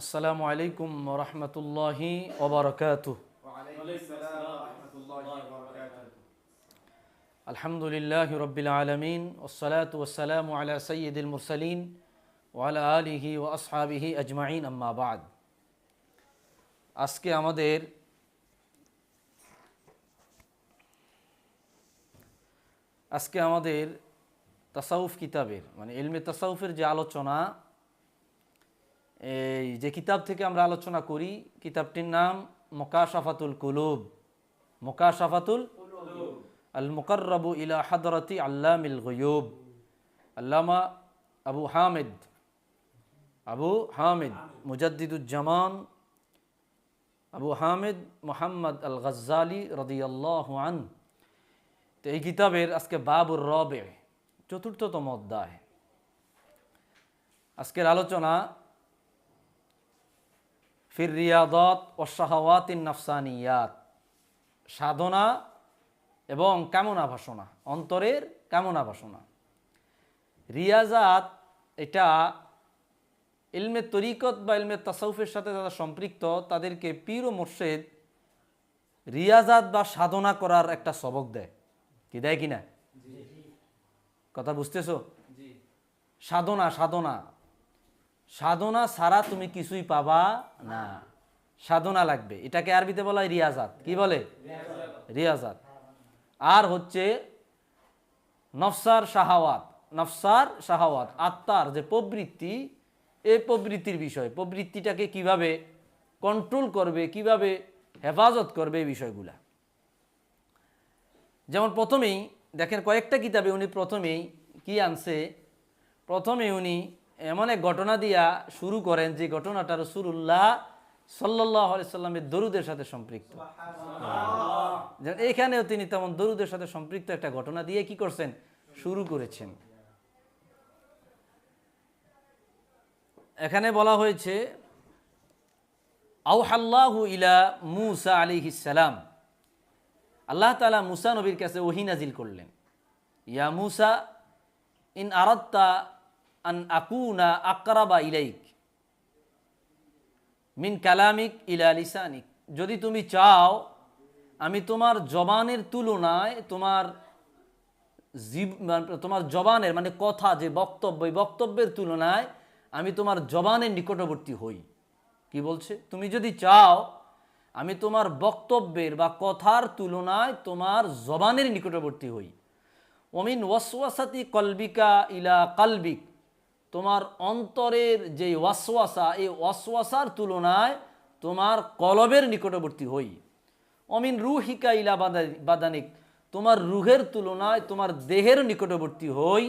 আসসালামু আলাইকুম রহমতুল্লাহি আলহামদুলিল্লাহ রবিল আলমিন ওসলাত ওসালাম আলা সৈয়দুল মুরসলিন ওয়ালা আলিহি ও আসহাবিহি আজমাইন আম্মাবাদ আজকে আমাদের আজকে আমাদের তাসাউফ কিতাবের মানে এলমে তাসাউফের যে আলোচনা এই যে কিতাব থেকে আমরা আলোচনা করি, কিতাবটির নাম মোকাশাফাতুল কুলুব। মোকাশাফাতুল আল মুকর্রবু ইলা হাদরতি আল্লামিল গয়ুব। আল্লামা আবু হামিদ। আবু হামিদ মুজাদ্দিদুজ্জামান আবু হামিদ মোহাম্মদ আল গজ্জালি রদিয়াল্লাহ আন তো এই কিতাবের আজকে বাবুর রবে, চতুর্থতম অধ্যায়। আজকের আলোচনা ফির রিয়াদত ও শাহওয়াতিন নফসানিয়াত। সাধনা এবং কামনা ভাষণা অন্তরের কামনা ভাষণা রিয়াজাত এটা ইলমে তরিকত বা ইলমে তাসাউফের সাথে যারা সম্পৃক্ত তাদেরকে পীর ও মোর্শেদ রিয়াজাত বা সাধনা করার একটা সবক দেয়। কি দেয় কি না? কথা বুঝতেছো? সাধনা সাধনা। সাধনা ছাড়া তুমি কিছুই পাবা না। সাধনা লাগবে। এটাকে আরবিতে বলা হয় রিয়াজাত। কি বলে? রিয়াজাত। আর হচ্ছে নফসার শাহাওয়াত। নফসার শাহাওয়াত আত্মার যে প্রবৃত্তি এ প্রবৃত্তির বিষয়। প্রবৃত্তিটাকে কীভাবে কন্ট্রোল করবে কীভাবে হেফাজত করবে এই বিষয়গুলা। যেমন প্রথমেই দেখেন কয়েকটা কিতাবে উনি প্রথমেই কি আনছে? প্রথমে উনি এমন এক ঘটনা দিয়া শুরু করেন যে ঘটনাটা রসুল্লাহ সাল্লাহ সাল্লামের দরুদের সাথে সম্পৃক্ত। এখানেও তিনি তেমন দরুদের সাথে সম্পৃক্ত একটা ঘটনা দিয়ে কি করছেন? শুরু করেছেন। এখানে বলা হয়েছে আউহাল্লাহু ইলা মুসা আলী সালাম। আল্লাহ তালা মুসা নবীর কাছে ওহি নাজিল করলেন। ইয়া মুসা ইন আরাত্তা আন আকুনা আকরাবা ইলাইক মিন কালামিক ইলা যদি তুমি চাও, আমি তোমার জবানের তুলনায় তোমার জীব মানে তোমার জবানের মানে কথা, যে বক্তব্য, এই বক্তব্যের তুলনায় আমি তোমার জবানের নিকটবর্তী হই। কি বলছে? তুমি যদি চাও, আমি তোমার বক্তব্যের বা কথার তুলনায় তোমার জবানের নিকটবর্তী হই। অমিন ওয়াসওয়াসাতি কলবিকা ইলা কালবিক। তোমার অন্তরের যে ওয়াসওয়াসা, এই ওয়াসওয়াসার তুলনায় তোমার কলবের নিকটবর্তী হই। অমিন রুহিকা ইলা বাদানিক, তোমার রুহের তুলনায় তোমার দেহের নিকটবর্তী হই।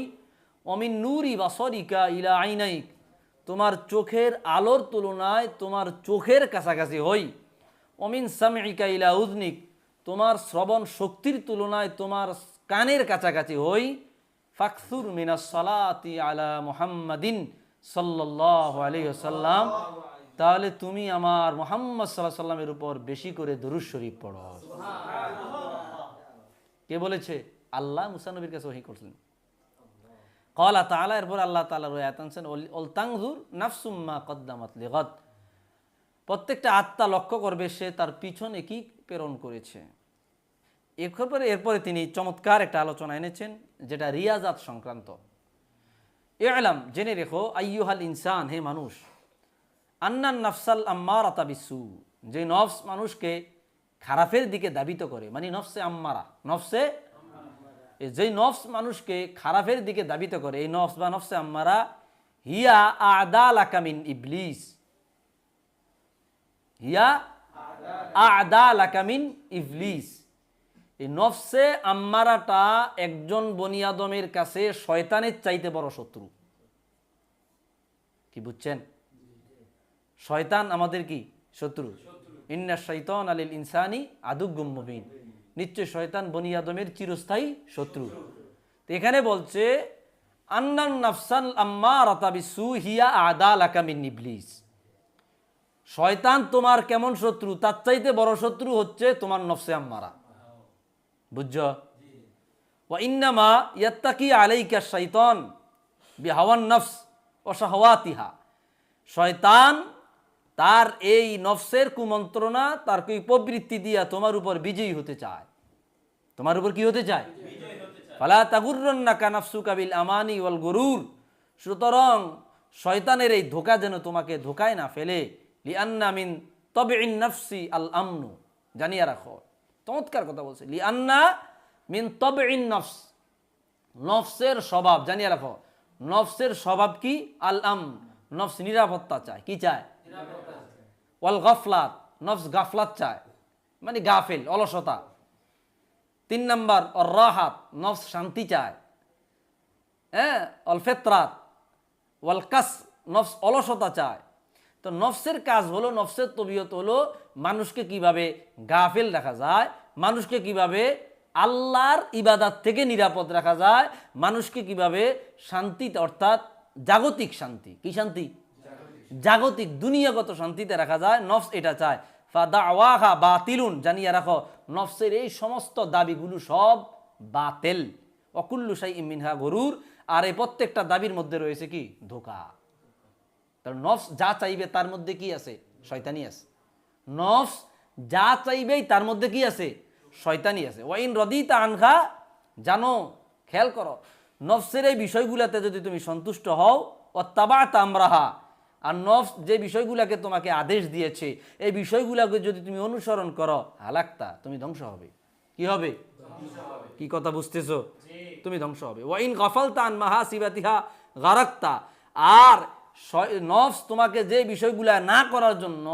অমিন নুরি বাসরিকা ইলা আইনাইক, তোমার চোখের আলোর তুলনায় তোমার চোখের কাছাকাছি হই। অমিন সামিকা ইলা উজনিক তোমার শ্রবণ শক্তির তুলনায় তোমার কানের কাছাকাছি হই। ফাকসুর মিনা সালাতি আলা মুহাম্মাদিন সাল্লাহ আলী সাল্লাম তাহলে তুমি আমার মোহাম্মদ সাল্লাহ সাল্লামের উপর বেশি করে দরুদ শরীফ পড়ো। কে বলেছে? আল্লাহ মুসানবীর কাছে ওহি করছিলেন। কলা তালা এরপর আল্লাহ তালা রয়াত আনছেন অলতাংজুর নাফসুম্মা কদ্দামাত লিগত প্রত্যেকটা আত্মা লক্ষ্য করবে সে তার পিছনে কি প্রেরণ করেছে। এরপরে এরপরে তিনি চমৎকার একটা আলোচনা এনেছেন, যেটা রিয়াজাত সংক্রান্ত। এ আলাম জেনে রেখো, আইয়ুহাল ইনসান, হে মানুষ, আন্নান নফসাল আম্মার আতাবিসু যে নফস মানুষকে খারাপের দিকে দাবিত করে মানে নফসে আম্মারা, নফসে যে নফস মানুষকে খারাপের দিকে দাবিত করে, এই নফস বা নফসে আম্মারা, হিয়া আদা লাকামিন ইবলিস। হিয়া আদা লাকামিন ইবলিস। এই নফসে আম্মারাটা একজন বনিয়াদমের কাছে শয়তানের চাইতে বড় শত্রু। কি বুঝছেন? শয়তান আমাদের কি? শত্রু। ইন্না শৈতন আলিল ইনসানি আদুগুম মুবিন। নিশ্চয় শয়তান বনিয়াদমের চিরস্থায়ী শত্রু। তো এখানে বলছে, আন্নান নাফসান আম্মা রাতাবি সুহিয়া আদা লাকামিন ইবলিস। শয়তান তোমার কেমন শত্রু? তার চাইতে বড় শত্রু হচ্ছে তোমার নফসে আম্মারা। বুঝছ? ও ইন্নামা ইয়াত্তাকি আলাইকা শৈতন বিহাওয়ান নফস ও শাহওয়াতিহা। শয়তান তার এই নফসের কুমন্ত্রণা, তার কি প্রবৃত্তি দিয়া তোমার উপর বিজয়ী হতে চায়। তোমার উপর কি হতে চায়? ফালা তাগুরন্না কানাফসু কাবিল আমানি ওয়াল গরুর। সুতরাং শয়তানের এই ধোকা যেন তোমাকে ধোকায় না ফেলে। লিআন্না মিন তবে ইন নফসি আল আমনু। জানিয়া রাখো। চমৎকার কথা বলছে। লিআন্না মিন তবে ইন নফস। নফসের স্বভাব, জানিয়ে রাখো, নফসের স্বভাব কি? আল আম নফস নিরাপত্তা চায়। কি চায়? ওয়াল গফলাত, নফস গাফলাত চায়। মানে গাফেল, অলসতা। তিন নম্বর অর রাহাত নফস শান্তি চায়। হ্যাঁ? অল ফেতরাত, ওয়াল কাস নফস অলসতা চায়। তো নফসের কাজ হলো, নফসের তবিয়ত হলো মানুষকে কীভাবে গাফেল রাখা যায়, মানুষকে কীভাবে আল্লাহর ইবাদাত থেকে নিরাপদ রাখা যায়, মানুষকে কীভাবে শান্তি, অর্থাৎ জাগতিক শান্তি, কি শান্তি? জাগতিক, দুনিয়াগত শান্তিতে রাখা যায়, নফস এটা চায়। ফাদা বাতিলুন, জানিয়ে রাখো, নফসের এই সমস্ত দাবিগুলো সব বাতেল। অকুল্লু সাই মিনহা গরুর, আর এই প্রত্যেকটা দাবির মধ্যে রয়েছে কি? ধোকা। তার নফস যা চাইবে তার মধ্যে কি আছে? শয়তানি আছে। নফস যা চাইবেই তার মধ্যে কি আছে? শয়তানি আছে। ওয়াইন রদি রদিতা আনখা জানো, খেয়াল করো, নফসের এই বিষয়গুলোতে যদি তুমি সন্তুষ্ট হও অত্যাবা তামরাহা আর নফস যে বিষয়গুলোকে তোমাকে আদেশ দিয়েছে, এই বিষয়গুলোকে যদি তুমি অনুসরণ করো, হালাক্তা, তুমি ধ্বংস হবে। কি হবে? কি কথা বুঝতেছো? তুমি ধ্বংস হবে। ওয়াইন গফলতান মাহাসিবাতিহা, গারাক্তা, আর নফস তোমাকে যে বিষয়গুলা না করার জন্য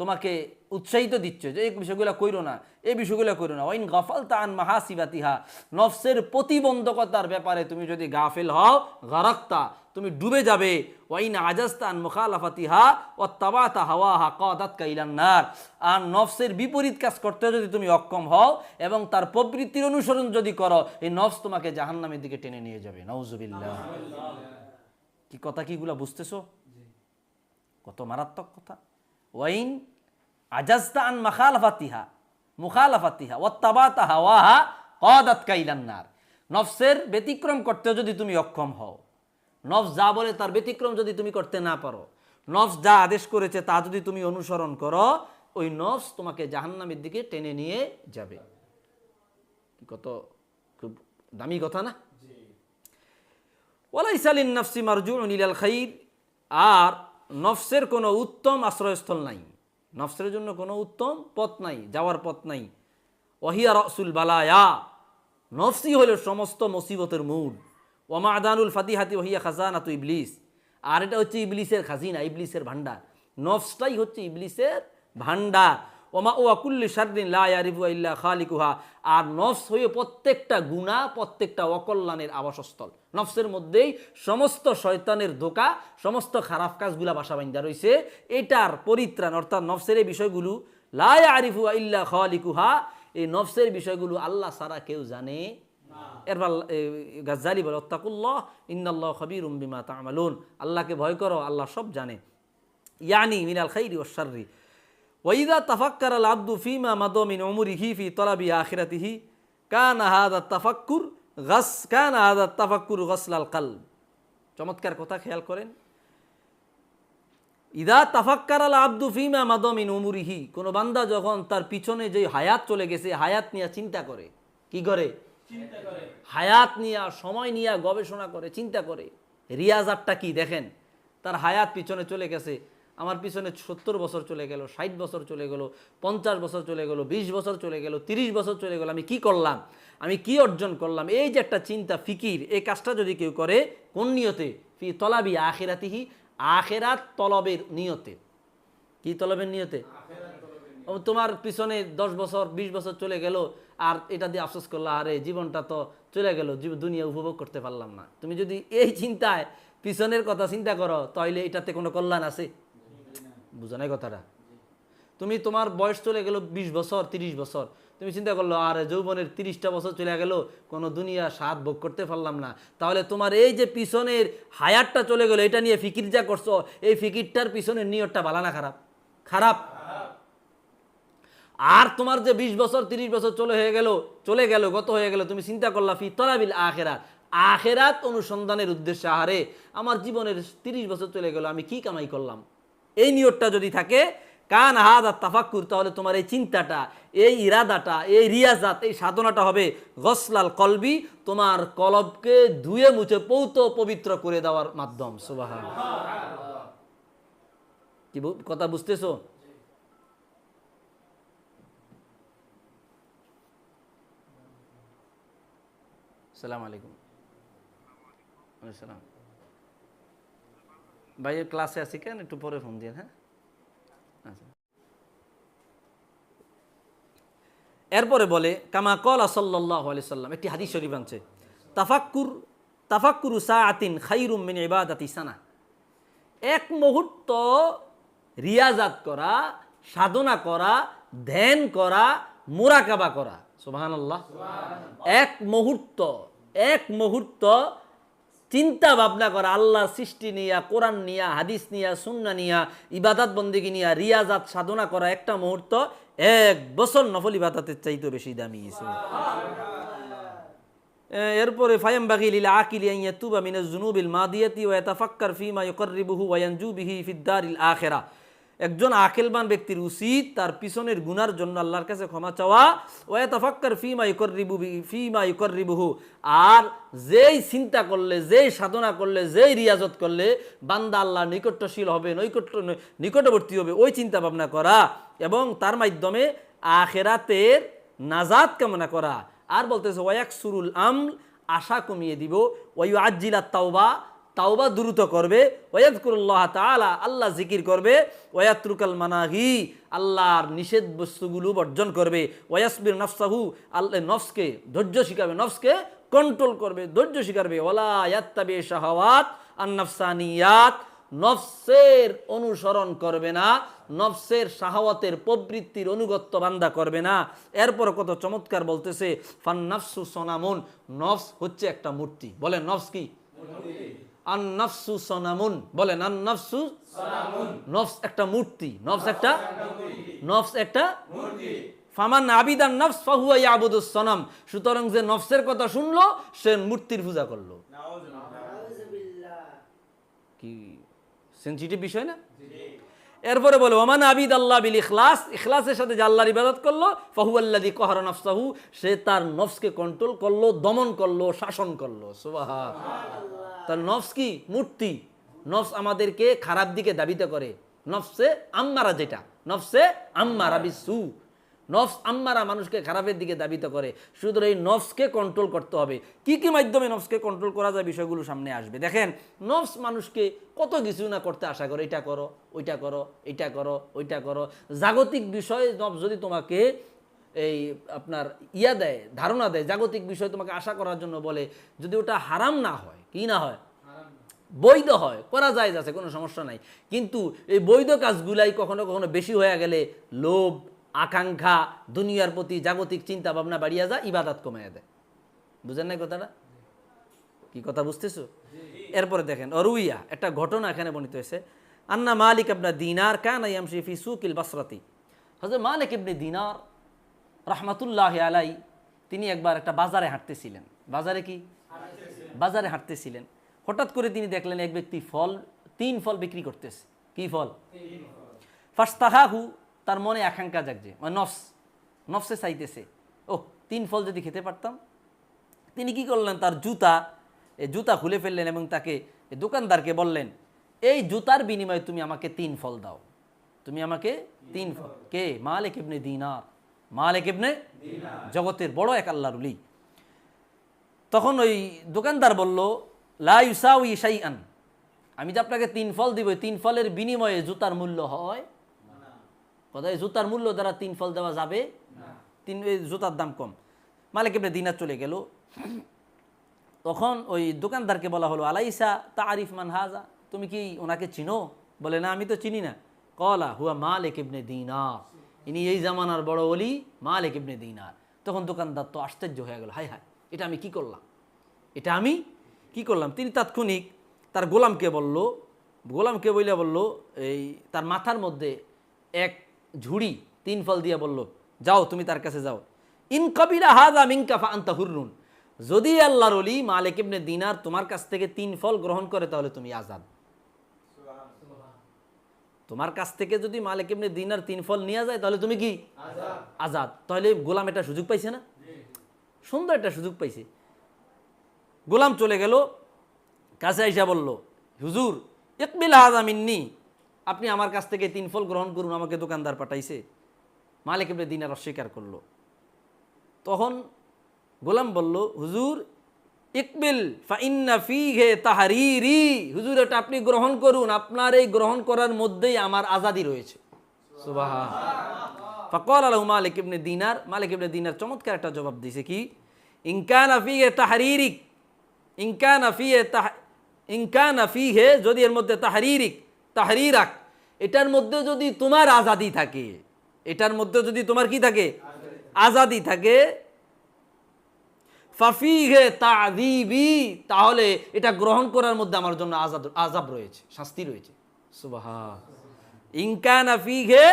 তোমাকে উৎসাহিত দিচ্ছে যে এই বিষয়গুলো কইরো না এই বিষয়গুলো কইরো না। ওয়াইন গফল তান মাহাসিবাতিহা নফসের প্রতিবন্ধকতার ব্যাপারে তুমি যদি গাফেল হও গারাক্তা তুমি ডুবে যাবে। ওয়াইন আজাস্তান মুখালাফাতিহা ও তাবাতা হাওয়া হা কদাত কাইলান্নার আর নফসের বিপরীত কাজ করতে যদি তুমি অক্ষম হও এবং তার প্রবৃত্তির অনুসরণ যদি করো এই নফস তোমাকে জাহান্নামের দিকে টেনে নিয়ে যাবে। নওজুবিল্লাহ কি কথা কিগুলা বুঝতেছো? কত মারাত্মক কথা। ওয়াইন আজাজতা মাখালাফাতিহা, মুখালাফাতিহা, ওয়াত্তাবাতা হাওয়াহা কদাত কাইলান্নার নফসের ব্যতিক্রম করতে যদি তুমি অক্ষম হও, নফস যা বলে তার ব্যতিক্রম যদি তুমি করতে না পারো, নফস যা আদেশ করেছে তা যদি তুমি অনুসরণ করো, ওই নফস তোমাকে জাহান্নামের দিকে টেনে নিয়ে যাবে। কত খুব দামি কথা না? ওয়ালাইসালিন নফসি মারজুন ইলাল খাইর, আর নফসের কোনো উত্তম আশ্রয়স্থল নাই। নফসের জন্য কোনো উত্তম পথ নাই, যাওয়ার পথ নাই। ওহিয়া রসুল বালায়া নফসি হলো সমস্ত মুসিবতের মূল। ওমা আদানুল ফাতিহাতি ওহিয়া খাজানা তু ইবলিস। আর এটা হচ্ছে ইবলিসের খাজিনা, ইবলিসের ভান্ডার নফসটাই হচ্ছে ইবলিসের ভান্ডার ওমা ও আকুল্লি শারদিন লা ইয়ারিফু ইল্লা খালিকুহা। আর নফস হয়ে প্রত্যেকটা গুণা, প্রত্যেকটা অকল্যাণের আবাসস্থল। নফসের মধ্যেই সমস্ত শয়তানের ধোকা, সমস্ত খারাপ কাজগুলা বাসা বান্ধা রয়েছে এটার পরিত্রাণ, অর্থাৎ নফসের এই বিষয়গুলো, লা ইয়ারিফু ইল্লা খালিকুহা, এই নফসের বিষয়গুলো আল্লাহ সারা কেউ জানে এরপর গাজ্জালি বলে, অত্তাকুল্লাহ, ইন্নাল্লাহ খবির বিমা তামালুন। আল্লাহকে ভয় করো, আল্লাহ সব জানে। ইয়ানি মিনাল খাইরি ও ওয়াইদা তাফাক্কার আল আব্দু ফিমা মাদো মিন ওমরিহি ফি তলাবি আখিরাতিহি কান হাদা তাফাক্কুর গাস কান হাদা তাফাক্কুর গসলাল কাল চমৎকার কথা খেয়াল করেন। ইদা তাফাক্কার আল আব্দু ফিমা মাদো মিন ওমরিহি কোনো বান্দা যখন তার পিছনে যে হায়াত চলে গেছে হায়াত নিয়ে চিন্তা করে। কি করে? হায়াত নিয়া সময় নিয়া গবেষণা করে চিন্তা করে। রিয়াজারটা কি দেখেন? তার হায়াত পিছনে চলে গেছে। আমার পিছনে সত্তর বছর চলে গেল, ষাট বছর চলে গেল, পঞ্চাশ বছর চলে গেল, বিশ বছর চলে গেল, তিরিশ বছর চলে গেল, আমি কি করলাম? আমি কি অর্জন করলাম? এই যে একটা চিন্তা, ফিকির, এই কাজটা যদি কেউ করে, কোন নিয়তে? ফি তলাবি আখেরাতিহি, আখেরাত তলবের নিয়তে। কি তলবের নিয়তে? তোমার পিছনে দশ বছর, বিশ বছর চলে গেল, আর এটা দিয়ে আফসোস করল, আরে জীবনটা তো চলে গেল দুনিয়া উপভোগ করতে পারলাম না। তুমি যদি এই চিন্তায় পিছনের কথা চিন্তা করো, তাহলে এটাতে কোনো কল্যাণ আছে? বুঝো নাই কথাটা? তুমি তোমার বয়স চলে গেল বিশ বছর, তিরিশ বছর। তুমি চিন্তা করল, আর যৌবনের তিরিশটা বছর চলে গেল, কোনো দুনিয়া স্বাদ ভোগ করতে পারলাম না। তাহলে তোমার এই যে পিছনের হায়ারটা চলে গেলো, এটা নিয়ে ফিকির যা করছ, এই ফিকিরটার পিছনের নিয়তটা ভালো না খারাপ? খারাপ। আর তোমার যে বিশ বছর, তিরিশ বছর চলে হয়ে গেল, চলে গেল, গত হয়ে গেল, তুমি চিন্তা করলা, ফি তলাবিল আখেরাত। আখেরাত অনুসন্ধানের উদ্দেশ্যে, আহারে, আমার জীবনের তিরিশ বছর চলে গেল, আমি কি কামাই করলাম? এই নিয়তটা যদি থাকে, কান হাদ আর তাফাক্কুর, তাহলে তোমার এই চিন্তাটা, এই ইরাদাটা, এই রিয়াজাত, এই সাধনাটা হবে গসলাল কলবি, তোমার কলবকে ধুয়ে মুছে পৌত পবিত্র করে দেওয়ার মাধ্যম সুবাহ কি কথা বুঝতেছো? সালাম আলাইকুম। ভাইয়ের ক্লাসে আছি কেন? একটু পরে ফোন দিয়ে হ্যাঁ? আচ্ছা। এরপরে বলে কামা কল সাল্লাহ আলি সাল্লাম একটি হাদিস শরীফ আনছে। তাফাক্কুর তাফাক্কুরু সাআতিন খাইরুম মিন ইবাদাতি সানা। এক মুহূর্ত রিয়াজাত করা সাধনা করা ধ্যান করা মোরাকাবা করা। সুবাহান আল্লাহ এক মুহূর্ত এক মুহূর্ত চিন্তা ভাবনা করা আল্লাহ সৃষ্টি নিয়া, কোরআন নিয়া, হাদিস নিয়া সুন্না নিয়া, ইবাদাত বন্দিগি নিয়া, রিয়াজাত সাধনা করা একটা মুহূর্ত এক বছর নফল ইবাদাতের চাইতে বেশি দামি এরপরে, ফায়াম বাগি লিল আকিলি আন ইয়াতুবা মিনাজ জুনুবিল মাদিয়াতি ওয়া ইয়াতাফাক্কার ফিমা ইউকাররিবুহু ওয়া ইয়ানজু বিহি ফিদ দারিল আখিরা। একজন আকেলবান ব্যক্তির উচিত তার পিছনের গুনার জন্য আল্লাহর কাছে ক্ষমা চাওয়া। ওয়া ইয়াতাফাক্কার ফিমা ইউকাররিবু বিহি ফিমা ইউকাররিবুহু। আর যেই চিন্তা করলে, যেই সাধনা করলে, যেই রিয়াজত করলে, বান্দা আল্লাহ নিকটশীল হবে, নৈকট্য নিকটবর্তী হবে, ওই চিন্তা ভাবনা করা এবং তার মাধ্যমে আখেরাতের নাজাত কামনা করা। আর বলতেছে ওয়াক সুরুল আমল, আশা কমিয়ে দিব। ওয়াইউ আজিলা তাওবা তাওবা দ্রুত করবে। ওয়াদকুরুল্লাহ তাআলা, আল্লাহ জিকির করবে। ওয়াত্রুকাল মানাহি আল্লাহর নিষেধ বস্তুগুলো বর্জন করবে। ওয়াসবির নফসাহু, আল্লাহ নফসকে, ধৈর্য শিখাবে, নফসকে কন্ট্রোল করবে, ধৈর্য শিখাবে। ওলা ইয়াত্তাবে শাহাওয়াত আন নফসানিয়াত, নফসের অনুসরণ করবে না, নফসের শাহাওয়াতের প্রবৃত্তির অনুগত্য বান্দা করবে না। এরপর কত চমৎকার বলতেছে, ফান নফসু সোনামুন, নফস হচ্ছে একটা মূর্তি। বলে নফস কি? আন সনামুন। বলেন আন্নাফসু নফসু নফস একটা মূর্তি নফস একটা নফস একটা ফামান আবিদান নফস ফাহুয়া ইয়াবুদুস সনাম। সুতরাং যে নফসের কথা শুনলো সে মূর্তির পূজা করল। কি? সেন্সিটিভ বিষয় না? এরপরে বলে ওমান আবিদ আল্লাহ বিল ইখলাস ইখলাসের সাথে যে আল্লাহর ইবাদত করল ফাহু আল্লাদি কহরা নফসাহু সে তার নফসকে কন্ট্রোল করল দমন করল শাসন করল। সুবাহা তার নফস কি? মূর্তি। নফস আমাদেরকে খারাপ দিকে দাবিতে করে। নফসে আম্মারা যেটা। নফসে আম্মারা বিসু। নফস আম্মারা মানুষকে খারাপের দিকে দাবিত করে। সুতরাং এই নফসকে কন্ট্রোল করতে হবে। কি কি মাধ্যমে নফসকে কন্ট্রোল করা যায় বিষয়গুলো সামনে আসবে। দেখেন, নফস মানুষকে কত কিছু না করতে আশা করে, এটা করো, ওইটা করো, এটা করো, ওইটা করো। জাগতিক বিষয় নফস যদি তোমাকে এই আপনার ইয়া দেয়, ধারণা দেয়, জাগতিক বিষয় তোমাকে আশা করার জন্য বলে, যদি ওটা হারাম না হয়, কি না হয়? বৈধ হয়, করা যায় যাচ্ছে কোনো সমস্যা নাই। কিন্তু এই বৈধ কাজগুলাই কখনো কখনো বেশি হয়ে গেলে লোভ আকাঙ্ক্ষা দুনিয়ার প্রতি জাগতিক চিন্তা ভাবনা বাড়িয়া যায় ইবাদাত কমাইয়া দেয়। বুঝেন নাই কথাটা? কি কথা বুঝতেছো? এরপরে দেখেন অরুইয়া একটা ঘটনা এখানে বর্ণিত হয়েছে। আন্না মালিক আপনার দিনার কান ইয়ামশি ফি সুকিল বাসরাতি। হজরত মালিক ইবনে দিনার রাহমাতুল্লাহ আলাই তিনি একবার একটা বাজারে হাঁটতেছিলেন। বাজারে কি? বাজারে হাঁটতেছিলেন। হঠাৎ করে তিনি দেখলেন এক ব্যক্তি ফল তিন ফল বিক্রি করতেছে। কি ফল? ফাস্তাহাহু তার মনে আকাঙ্ক্ষা জাগছে। মানে নফস নফসে চাইতেছে। ও তিন ফল যদি খেতে পারতাম তিনি কি করলেন? তার জুতা এই জুতা খুলে ফেললেন এবং তাকে দোকানদারকে বললেন এই জুতার বিনিময়ে তুমি আমাকে তিন ফল দাও। তুমি আমাকে তিন ফল। কে? মালিক ইবনে দিনার। মালিক ইবনে জগতের বড় এক আল্লাহর উলি তখন ওই দোকানদার বলল লা ইউসাউ ইসাইআন আমি যে আপনাকে তিন ফল দিব তিন ফলের বিনিময়ে জুতার মূল্য হয় কোথায় জুতার মূল্য দ্বারা তিন ফল দেওয়া যাবে? তিন জুতার দাম কম। মালিক ইবনে দিনার চলে গেল। তখন ওই দোকানদারকে বলা হলো আলাইসা তা আরিফ মান হাজা? তুমি কি ওনাকে চিনো? বলে না আমি তো চিনি না। কলা হুয়া মালিক ইবনে দিনার। ইনি এই জামানার বড় অলি মালিক ইবনে দিনার। তখন দোকানদার তো আশ্চর্য হয়ে গেল হাই হাই এটা আমি কি করলাম? এটা আমি কি করলাম? তিনি তাৎক্ষণিক তার গোলামকে বলল গোলামকে বইলে বলল এই তার মাথার মধ্যে এক ঝুড়ি তিন ফল দিয়ে বলল যাও তুমি তার কাছে যাও। ইন কবিলা হাজা মিনকাফা আন্তা হুররুন। যদি আল্লাহর অলি মালিক ইবনে দিনার তোমার কাছ থেকে তিন ফল গ্রহণ করে তাহলে তুমি আজাদ তোমার কাছ থেকে যদি মালিক এমনি দিনার তিন ফল নিয়ে যায় তাহলে তুমি কি? আজাদ তাহলে গোলাম একটা সুযোগ পাইছে না? সুন্দর একটা সুযোগ পাইছে। গোলাম চলে গেল কাছে আইসা বলল হুজুর ইকবিল হাজামিন্নি আপনি আমার কাছ থেকে তিন ফল গ্রহণ করুন, আমাকে দোকানদার পাঠাইছে। মালিক এমনি দিনার অস্বীকার করল। তখন গোলাম বলল, হুজুর, ইকবিল ফাইন্না ফিহে তাহারিরি। হুজুর, এটা আপনি গ্রহণ করুন। আপনার এই গ্রহণ করার মধ্যেই আমার আজাদি রয়েছে। ফকল আলহ মালিক ইবনে দিনার। মালিক ইবনে দিনার চমৎকার একটা জবাব দিছে কি? ইনকান ফিহে তাহারিরিক। ইনকান ফিহে তাহ ইনকান ফিহে যদি এর মধ্যে তাহারিরিক, তাহরিরাক এটার মধ্যে যদি তোমার আজাদি থাকে, এটার মধ্যে যদি তোমার কি থাকে? আজাদি থাকে। ফাফিহে তাদিবি তাহলে এটা গ্রহণ করার মধ্যে আমার জন্য আজাদ আজাব রয়েছে, শাস্তি রয়েছে। সুবাহা ইনকান ফিহে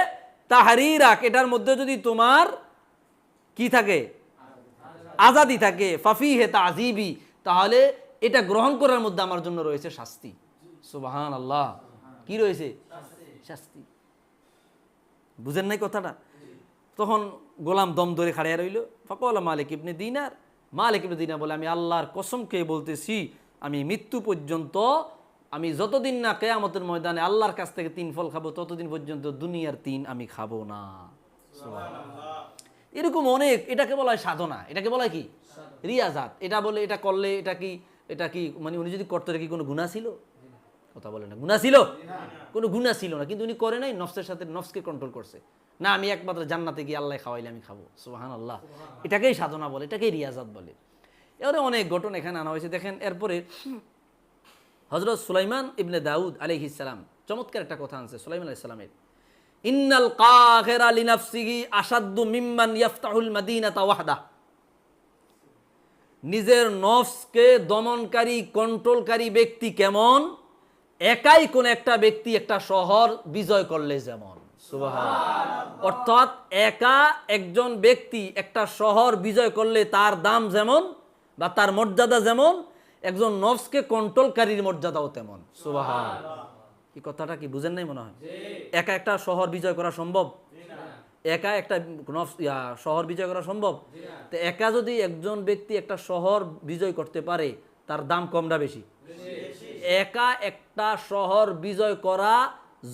তাহারিরাক, এটার মধ্যে যদি তোমার কি থাকে? আজাদি থাকে। ফাফি ফাফিহে তাজিবি তাহলে এটা গ্রহণ করার মধ্যে আমার জন্য রয়েছে শাস্তি। সুবাহান আল্লাহ কি রয়েছে? শাস্তি। বুঝেন নাই কথাটা? তখন গোলাম দম ধরে খাড়িয়া রইল। ফকল মালিক ইবনে দিনার। মালিক ইবনে দিনার বলে আমি আল্লাহর কসমকে বলতেছি আমি মৃত্যু পর্যন্ত আমি যতদিন না কেয়ামতের ময়দানে আল্লাহর কাছ থেকে তিন ফল খাব ততদিন পর্যন্ত দুনিয়ার তিন আমি খাব না। এরকম অনেক এটাকে বলা হয় সাধনা। এটাকে বলা হয় কি? রিয়াজাত। এটা বলে এটা করলে এটা কি এটা কি মানে উনি যদি করতে কি কোনো গুণা ছিল? কথা বলে না। গুণা ছিল? কোনো গুণা ছিল না। কিন্তু উনি করে নাই, নফসের সাথে নফসকে কন্ট্রোল করছে। না, আমি একমাত্র জান্নাতে গিয়ে আল্লাহ খাওয়াইলে আমি খাব। সুবাহান আল্লাহ এটাকেই সাধনা বলে, এটাকেই রিয়াজাত বলে। এবারে অনেক ঘটনা এখানে আনা হয়েছে। দেখেন, এরপরে হজরত সুলাইমান ইবনে দাউদ আলহিসাম চমৎকার একটা কথা আনছে সুলাইমান আলাইসালামের ইন্নাল কাহেরা লিনাফসিহি আসাদ্দু মিম্মান ইয়াফতাহুল মাদিনাতা ওয়াহদা। নিজের নফসকে দমনকারী কন্ট্রোলকারী ব্যক্তি কেমন? একাই কোন একটা ব্যক্তি একটা শহর বিজয় করলে যেমন। অর্থাৎ একা একজন ব্যক্তি একটা শহর বিজয় করলে তার দাম যেমন বা তার মর্যাদা যেমন একজন নফসকে কন্ট্রোলকারীর মর্যাদাও তেমন। সুবাহ এই কথাটা কি বুঝেন নাই মনে হয়? একা একটা শহর বিজয় করা সম্ভব? একা একটা নফস শহর বিজয় করা সম্ভব? তো একা যদি একজন ব্যক্তি একটা শহর বিজয় করতে পারে তার দাম কমটা বেশি। একা একটা শহর বিজয় করা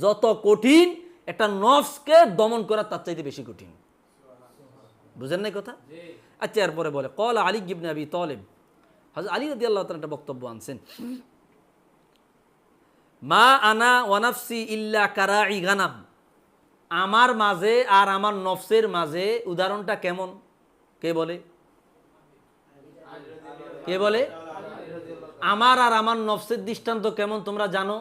যত কঠিন একটা নফসকে দমন করা তার চাইতে বেশি কঠিন। বুঝেন নাই কথা? আচ্ছা এরপরে বলে কল আলী গিবনে আবি তলেব। হজরত আলী রদি আল্লাহ একটা বক্তব্য আনছেন। মা আনা ওয়ানাফসি ইল্লা কারা গানাম। আমার মাঝে আর আমার নফসের মাঝে উদাহরণটা কেমন? কে বলে? কে বলে? আমার আর আমার নফসের দৃষ্টান্ত কেমন তোমরা জানো?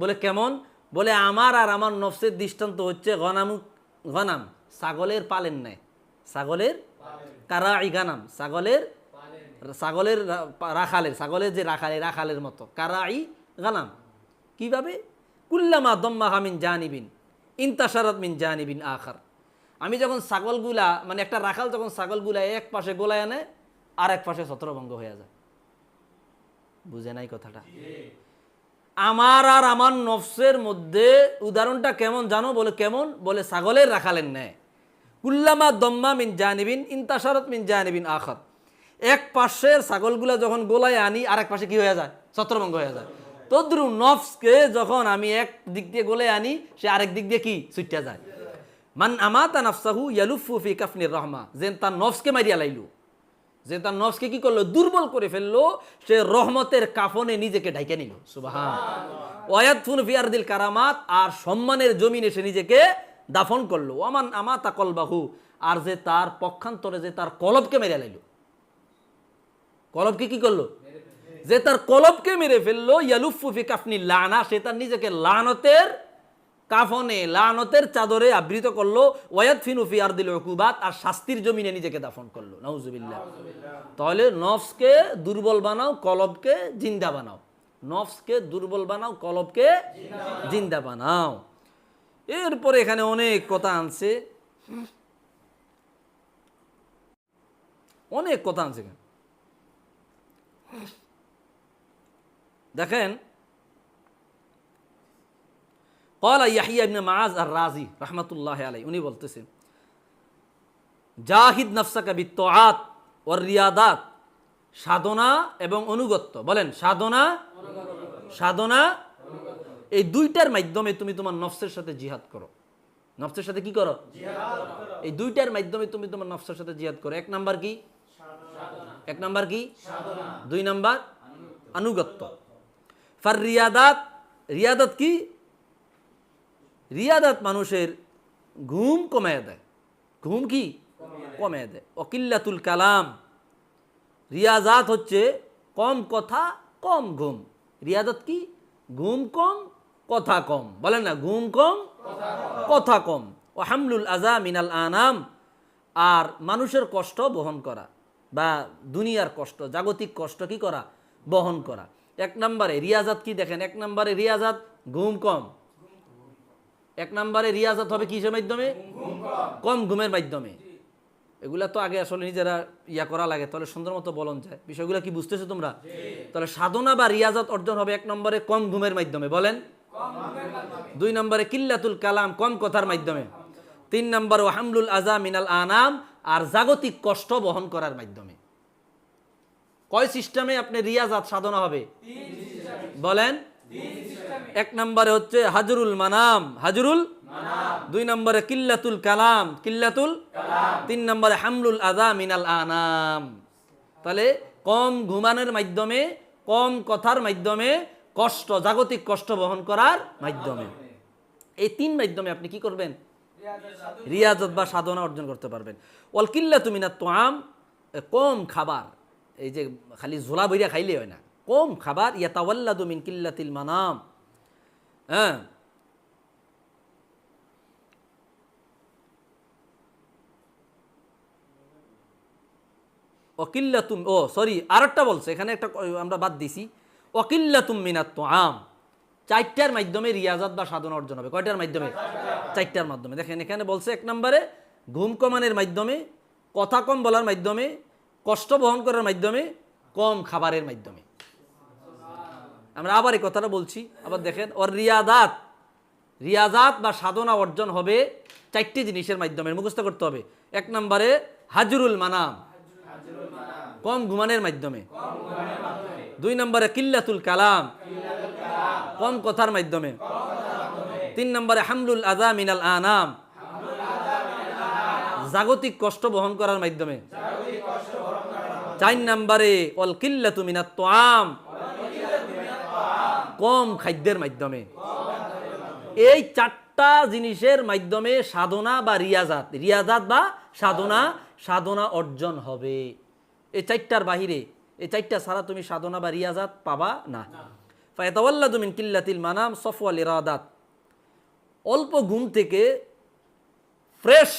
বলে কেমন? বলে আমার আর আমার নফসের দৃষ্টান্ত হচ্ছে গনামু, গনাম, ছাগলের পালেন নেয় ছাগলের কারাই গানাম, ছাগলের ছাগলের রাখালের, ছাগলের যে রাখালের রাখালের মতো। কারা কারাই গানাম। কীভাবে? কুল্লামা দম্মা হামিন জানিবিন ইন্তাসারাত মিন জানিবিন আখার। আমি যখন ছাগলগুলা মানে একটা রাখাল যখন ছাগলগুলা এক পাশে গোলায় আনে আর এক পাশে ছত্রভঙ্গ হয়ে যায়। বুঝে নাই কথাটা। আমার আর আমার নফসের মধ্যে উদাহরণটা কেমন জানো? বলে কেমন? বলে ছাগলের রাখালেন ন্যায় কুল্লামা দম্মা মিন জানিবিন ইন্তাসারত মিন জানিবিন আখর। এক পাশের ছাগলগুলা যখন গোলায় আনি আর এক পাশে কি হয়ে যায়? ছত্রভঙ্গ হয়ে যায়। তদ্রু নফসকে যখন আমি এক দিক দিয়ে গোলায় আনি, সে আরেক দিক দিয়ে কি? ছুটিয়া যায়। মান আমাতা নাফসাহু ইয়ালুফু ফি কাফনির রহমা। যেন তার নফসকে মারিয়া লাইলু। যে তার নফসকে কি করল? দুর্বল করে ফেলল, সে রহমতের কাফনে নিজেকে ঢাইকে নিল। ফিয়ারদিল কারামাত, আর সম্মানের জমিনে সে নিজেকে দাফন করল। ওমান আমা তাকল বাহু আর যে তার পক্ষান্তরে যে তার কলবকে মেরে লাইল। কলবকে কি করল? যে তার কলবকে মেরে ফেলল, ইয়ালুফু ফি কাফনি লানা, সে তার নিজেকে লানতের কাফনে লানতের চাদরে আবৃত করল ওয়াত ফিনুফি আর দিল উকুবাত, আর শাস্তির জমিনে নিজেকে দাফন করল। নাউজুবিল্লাহ। তাহলে নফসকে দুর্বল বানাও, কলবকে জিন্দা বানাও। নফসকে দুর্বল বানাও, কলবকে জিন্দা বানাও। এরপরে এখানে অনেক কথা আনছে। অনেক কথা আনছে দেখেন কলা ইয়াহিয়া মাআজ আর রাজি রহমতুল্লাহ আলাই উনি বলতেছেন জাহিদ নফসাকা বিত্তাত ওর রিয়াদাত সাধনা এবং অনুগত্য। বলেন, সাধনা সাধনা, এই দুইটার মাধ্যমে তুমি তোমার নফসের সাথে জিহাদ করো। নফসের সাথে কি করো? এই দুইটার মাধ্যমে তুমি তোমার নফসের সাথে জিহাদ করো। এক নাম্বার কি? এক নাম্বার কি? দুই নাম্বার, আনুগত্য। ফার রিয়াদাত রিয়াদাত কি? রিয়াদাত মানুষের ঘুম কমায় দেয়। ঘুম কি? কমায় দেয়। অকিল্লাতুল কালাম। রিয়াজাত হচ্ছে কম কথা, কম ঘুম। রিয়াদত কি? ঘুম কম, কথা কম। বলেন না, ঘুম কম, কথা কম। ও হামলুল আজা মিনাল আনাম। আর মানুষের কষ্ট বহন করা বা দুনিয়ার কষ্ট, জাগতিক কষ্ট কি করা? বহন করা। এক নম্বরে রিয়াজাত কি দেখেন? এক নম্বরে রিয়াজাত ঘুম কম। এক নম্বরে রিয়াজাত হবে কিসের মাধ্যমে? কম ঘুমের মাধ্যমে। এগুলা তো আগে আসলে নিজেরা ইয়া করা লাগে, তাহলে সুন্দর মতো বলন যায়। বিষয়গুলো কি বুঝতেছো তোমরা? তাহলে সাধনা বা রিয়াজাত অর্জন হবে এক নম্বরে কম ঘুমের মাধ্যমে, বলেন। দুই নম্বরে কিল্লাতুল কালাম, কম কথার মাধ্যমে। তিন নম্বর হামলুল আজা মিনাল আনাম, আর জাগতিক কষ্ট বহন করার মাধ্যমে। কয় সিস্টেমে আপনি রিয়াজাত সাধনা হবে? বলেন। এক নম্বরে হচ্ছে হাজরুল মানাম। হাজরুল দুই নম্বরে কিল্লাতুল কালাম। কিল্লাতুল তিন নম্বরে হামলুল আদা মিনাল আনাম। তাহলে কম ঘুমানোর মাধ্যমে, কম কথার মাধ্যমে, কষ্ট, জাগতিক কষ্ট বহন করার মাধ্যমে। এই তিন মাধ্যমে আপনি কি করবেন? রিয়াজত বা সাধনা অর্জন করতে পারবেন। অল কিল্লা তুমি না তোয়াম কম খাবার, এই যে খালি ঝোলা বইরা খাইলে হয় না। কম খাবার ইয়াতাওয়াল্লাদু মিন কিল্লাতিল মানাম। হ্যাঁ। অকিল্লাতুম, ও সরি আরেকটা বলছে, এখানে একটা আমরা বাদ দিছি। অকিল্লাতুম মিনাত তো আম চারটার মাধ্যমে রিয়াজাত বা সাধনা অর্জন হবে। কয়টার মাধ্যমে? চারটার মাধ্যমে। দেখেন, এখানে বলছে এক নম্বরে, ঘুম কমানোর মাধ্যমে, কথা কম বলার মাধ্যমে, কষ্ট বহন করার মাধ্যমে, কম খাবারের মাধ্যমে। আমরা আবার এই কথাটা বলছি। আবার দেখেন, ওর রিয়াদাত, রিয়াজাত বা সাধনা অর্জন হবে চারটি জিনিসের মাধ্যমে, মুখস্থ করতে হবে। এক নম্বরে হাজরুল মানাম, কম ঘুমানোর মাধ্যমে। দুই নম্বরে কিল্লাতুল কালাম, কম কথার মাধ্যমে। তিন নম্বরে হামলুল আজা মিনাল আনাম, জাগতিক কষ্ট বহন করার মাধ্যমে। চার নম্বরে অল কিল্লাতু মিনাত তোয়াম কম খাদ্যের মাধ্যমে। এই চারটা জিনিসের মাধ্যমে সাধনা বা রিয়াজাত রিয়াজাত বা সাধনা সাধনা অর্জন হবে। এই চারটার বাহিরে, এই চারটা ছাড়া তুমি সাধনা বা রিয়াজাত পাবা না। ফায়তাওয়াল্লাদু মিন কিল্লাতিল মানাম সফওয়াল ইরাদাত। অল্প ঘুম থেকে ফ্রেশ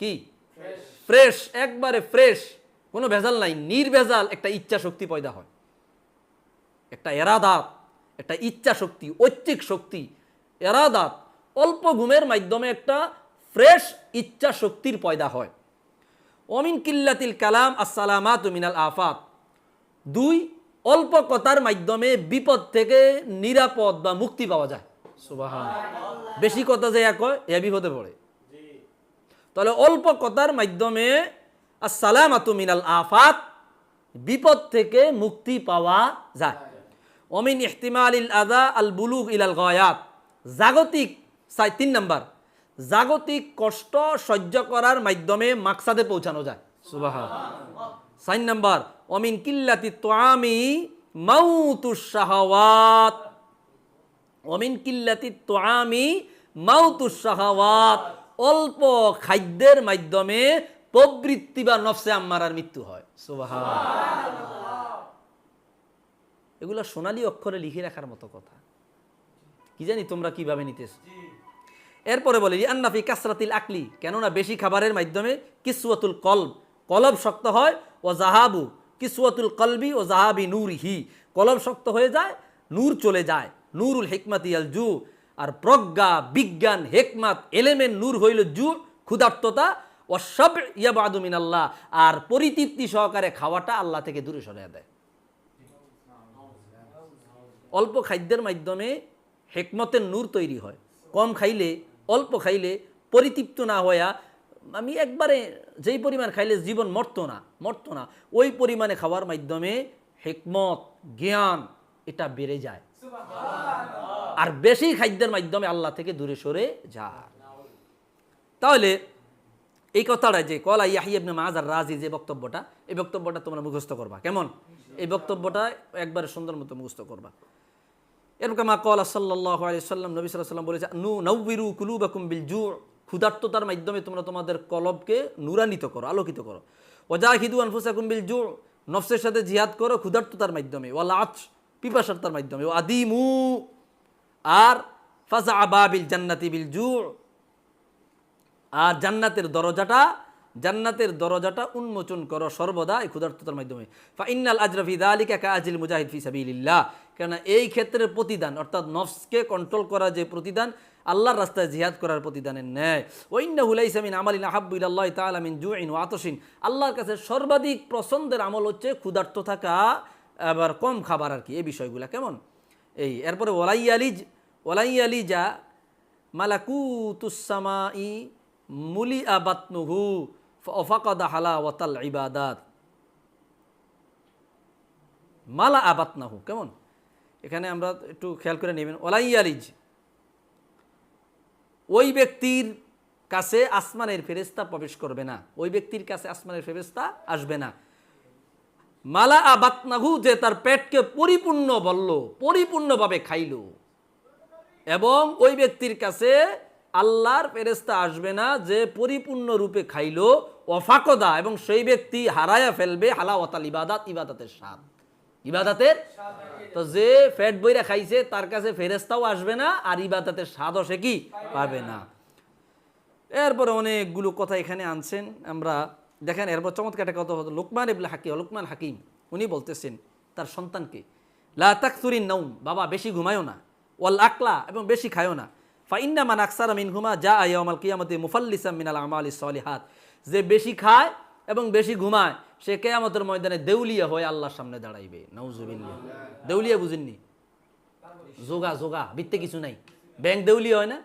কি? ফ্রেশ, একবারে ফ্রেশ, কোনো ভেজাল নাই, নির্ভেজাল একটা ইচ্ছা শক্তি পয়দা হয়। একটা এরাদাত একটা ইচ্ছা শক্তি ঐচ্ছিক শক্তি এরাদাত অল্প ঘুমের মাধ্যমে একটা ফ্রেশ ইচ্ছা শক্তির পয়দা হয়। অমিন কিল্লাতিল কালাম আসসালামাত মিনাল আফাত। দুই অল্প কথার মাধ্যমে বিপদ থেকে নিরাপদ বা মুক্তি পাওয়া যায়। বেশি কথা যে এক এ বিপদে পড়ে তাহলে অল্প কথার মাধ্যমে আসসালামাত মিনাল আফাত বিপদ থেকে মুক্তি পাওয়া যায়। অমিন ইহতিমাল ইল আদা আল বুলুগ ইলাল গয়াত জাগতিক সাই তিন নাম্বার। জাগতিক কষ্ট সহ্য করার মাধ্যমে মাকসাদে পৌঁছানো যায়। সুবাহ সাইন নাম্বার অমিন কিল্লাতি তোয়ামি মাউতুস শাহাওয়াত। অমিন কিল্লাতি তোয়ামি মাউতুস শাহাওয়াত। অল্প খাদ্যের মাধ্যমে প্রবৃত্তি বা নফসে আম্মারার মৃত্যু হয়। সুবাহ এগুলো সোনালি অক্ষরে লিখে রাখার মতো কথা। কি জানি তোমরা কীভাবে নিতেছ? এরপরে বলে আন্নাফি কাসরাতিল আকলি কেননা বেশি খাবারের মাধ্যমে কিসুয়াতুল কলব কলব শক্ত হয় ও জাহাবু কিসুয়াতুল কলবি ও জাহাবি নূর হি কলব শক্ত হয়ে যায় নূর চলে যায় নূরুল হেকমাতি আল জু আর প্রজ্ঞা বিজ্ঞান হেকমাত এলেমেন নূর হইল জু ক্ষুধার্ততা ও সব ইয়াবাদু মিনাল্লাহ আর পরিতৃপ্তি সহকারে খাওয়াটা আল্লাহ থেকে দূরে সরে দেয়। অল্প খাদ্যের মাধ্যমে হেকমতের নূর তৈরি হয়। কম খাইলে অল্প খাইলে পরিতৃপ্ত না হইয়া আমি একবারে যেই পরিমাণ খাইলে জীবন মরতো না মরতো না ওই পরিমাণে খাওয়ার মাধ্যমে হেকমত জ্ঞান এটা বেড়ে যায়। আর বেশি খাদ্যের মাধ্যমে আল্লাহ থেকে দূরে সরে যায়। তাহলে এই কথাটা যে কলা ইয়াহিবনে মাজার রাজি যে বক্তব্যটা এই বক্তব্যটা তোমরা মুখস্থ করবা। কেমন? এই বক্তব্যটা একবারে সুন্দর মতো মুখস্থ করবা। এরকম কলা সাল্লাহ আলি নবী সাল্লাম বলেছে, নু নৌবিরু বিল জু, ক্ষুধার্ততার মাধ্যমে তোমরা তোমাদের কলবকে নুরান্বিত করো, আলোকিত করো। ওজাহিদু আনফুসাকুম বিল জু, নফসের সাথে জিহাদ করো ক্ষুধার্ততার মাধ্যমে ও লাচ পিপাসার্তার মাধ্যমে ও আদিমু, আর ফাজা আবাবিল জান্নাতি বিল জু, আর জান্নাতের দরজাটা জান্নাতের দরজাটা উন্মোচন করো সর্বদা এই ক্ষুধার্ততার মাধ্যমে। ফাইনাল আজরফি দালিকা কাজিল মুজাহিদ ফি সাবিলিল্লাহ। কেননা এই ক্ষেত্রে প্রতিদান, অর্থাৎ নফসকে কন্ট্রোল করা যে প্রতিদান, আল্লাহর রাস্তায় জিহাদ করার প্রতিদানের ন্যায়। ওইন্না হুলাইসামিন আমালিন আহাবুল আল্লাহ তালামিন জুইন ও আতসিন আল্লাহর কাছে সর্বাধিক পছন্দের আমল হচ্ছে ক্ষুধার্ত থাকা, আবার কম খাবার আর কি, এই বিষয়গুলো। কেমন? এই, এরপরে ওলাই আলিজ ওলাই আলিজা মালাকুতুসামাই মুলি আবাতনুহু অফাকদা হালা ওয়াতাল ইবাদাত। মালা আবাতনাহু, কেমন? এখানে আমরা একটু খেয়াল করে নেবেন। ওলাই আলিজ ওই ব্যক্তির কাছে আসমানের ফেরেস্তা প্রবেশ করবে না। ওই ব্যক্তির কাছে আসমানের ফেরেস্তা আসবে না। মালা আবাতনাহু, যে তার পেটকে পরিপূর্ণ বলল, পরিপূর্ণভাবে খাইল, এবং ওই ব্যক্তির কাছে আল্লাহর ফেরেস্তা আসবে না যে পরিপূর্ণ রূপে খাইলো, অফাকদা, এবং সেই ব্যক্তি হারায়া ফেলবে, হালাওয়াতাল ইবাদাত, ইবাদাতের স্বাদ। ইবাদাতের? তো যে ফ্যাট বইরা খাইছে, তার কাছে ফেরেস্তাও আসবে না, আর ইবাদাতের স্বাদও সে কি? পাবে না। এরপরে অনেকগুলো কথা এখানে আনছেন। আমরা দেখেন, এরপর চমৎকার একটা কথা হতো লোকমান ইবলে হাকিম লোকমান হাকিম, উনি বলতেছেন, তার সন্তানকে, লা তাকসুরিন নৌম বাবা বেশি ঘুমায়ও না, ওয়াল আকলা, এবং বেশি খায়ও না। ফাইন্না মান আকসারা মিন ঘুমা যা আয়ামাল কিয়ামতে মুফাল্লিসাম মিনাল আমালি সলিহাত। যে বেশি খায় এবং বেশি ঘুমায়, সে কেয়ামতের ময়দানে দেউলিয়া হয়ে আল্লাহর সামনে দাঁড়াইবে। নৌজুবিল্লা দেউলিয়া বুঝেননি? যোগা যোগা বৃত্তে কিছু নাই। ব্যাংক দেউলিয়া হয় না?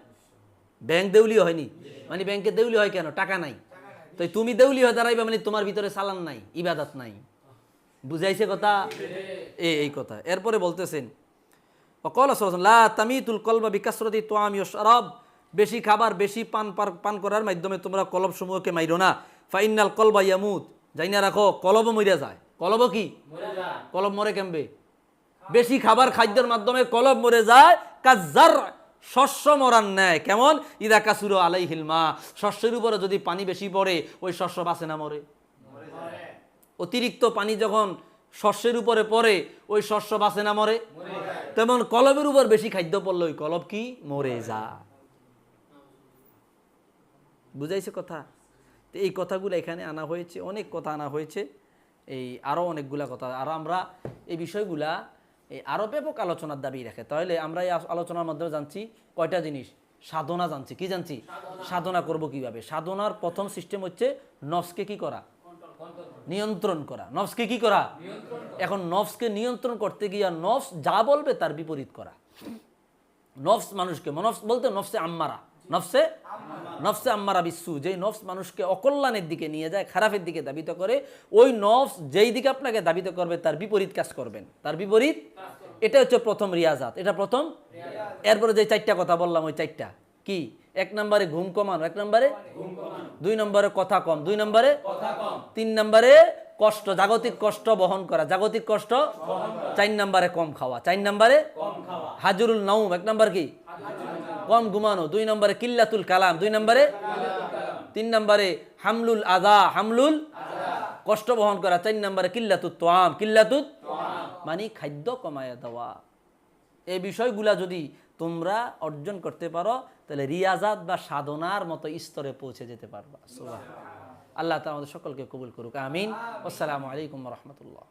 ব্যাংক দেউলিয়া হয়নি? মানে ব্যাংকে দেউলি হয় কেন? টাকা নাই। তো তুমি দেউলি হয়ে দাঁড়াইবে মানে তোমার ভিতরে সালান নাই, ইবাদত নাই। বুঝাইছে কথা? এই কথা। এরপরে বলতেছেন অকল লা তামিতুল কলবা বিকাশরতি তোয়ামি শরাব। বেশি খাবার বেশি পান পান করার মাধ্যমে তোমরা কলব সমূহকে মাইরো না। ফাইনাল কলবা ইয়ামুত। যাই না রাখো কলব মরিয়া যায়। কলব কি? কলব মরে কেমবে? বেশি খাবার খাদ্যের মাধ্যমে কলব মরে যায়। কাজার শস্য মরার নেয় কেমন? ইদা কাসুরো আলাই হিলমা শস্যের উপরে যদি পানি বেশি পড়ে ওই শস্য বাঁচে না মরে। অতিরিক্ত পানি যখন শস্যের উপরে পড়ে, ওই শস্য বাঁচে না, মরে? তেমন কলবের উপর বেশি খাদ্য পড়লে ওই কলব কি? মরে যা বুঝাইছে কথা? তো এই কথাগুলো এখানে আনা হয়েছে, অনেক কথা আনা হয়েছে। এই আরও অনেকগুলা কথা। আর আমরা এই বিষয়গুলা এই আরও ব্যাপক আলোচনার দাবি রাখে, তাহলে আমরা এই আলোচনার মাধ্যমে জানছি কয়টা জিনিস? সাধনা জানছি। কি জানছি? সাধনা করব কীভাবে? সাধনার প্রথম সিস্টেম হচ্ছে নফসকে কি করা? নিয়ন্ত্রণ করা। নফসকে কি করা? এখন নফসকে নিয়ন্ত্রণ করতে গিয়ে নফস যা বলবে তার বিপরীত করা। নফস মানুষকে নফস বলতে নফসে আম্মারা। নফসে নফসে আম্মারা বিশ্বু যেই নফস মানুষকে অকল্যাণের দিকে নিয়ে যায়, খারাপের দিকে দাবিত করে, ওই নফস যেই দিকে আপনাকে দাবিত করবে তার বিপরীত কাজ করবেন। তার বিপরীত? এটা হচ্ছে প্রথম রিয়াজাত। এটা প্রথম এরপরে যে চারটা কথা বললাম, ওই চারটা। কি? এক নম্বরে ঘুম কমানো, এক নম্বরে দুই নম্বরে কথা কম, দুই নম্বরে তিন নম্বরে কষ্ট, জাগতিক কষ্ট বহন করা, জাগতিক কষ্ট চার নম্বরে কম খাওয়া, চার নম্বরে হাজুরুল নাউম এক নম্বর কি? কম ঘুমানো, দুই নম্বরে কিল্লাতুল কালাম, দুই নম্বরে তিন নম্বরে হামলুল আদা হামলুল কষ্ট বহন করা, চার নম্বরে কিল্লাতুত তোয়াম, কিল্লাতুত মানে খাদ্য কমায়া দেওয়া। এই বিষয়গুলা যদি তোমরা অর্জন করতে পারো, তাহলে রিয়াজাত বা সাধনার মতো স্তরে পৌঁছে যেতে পারবা। আল্লাহ তালা আমাদের সকলকে কবুল করুক। আমিন। আসসালামু আলাইকুম রহমতুল্লাহ।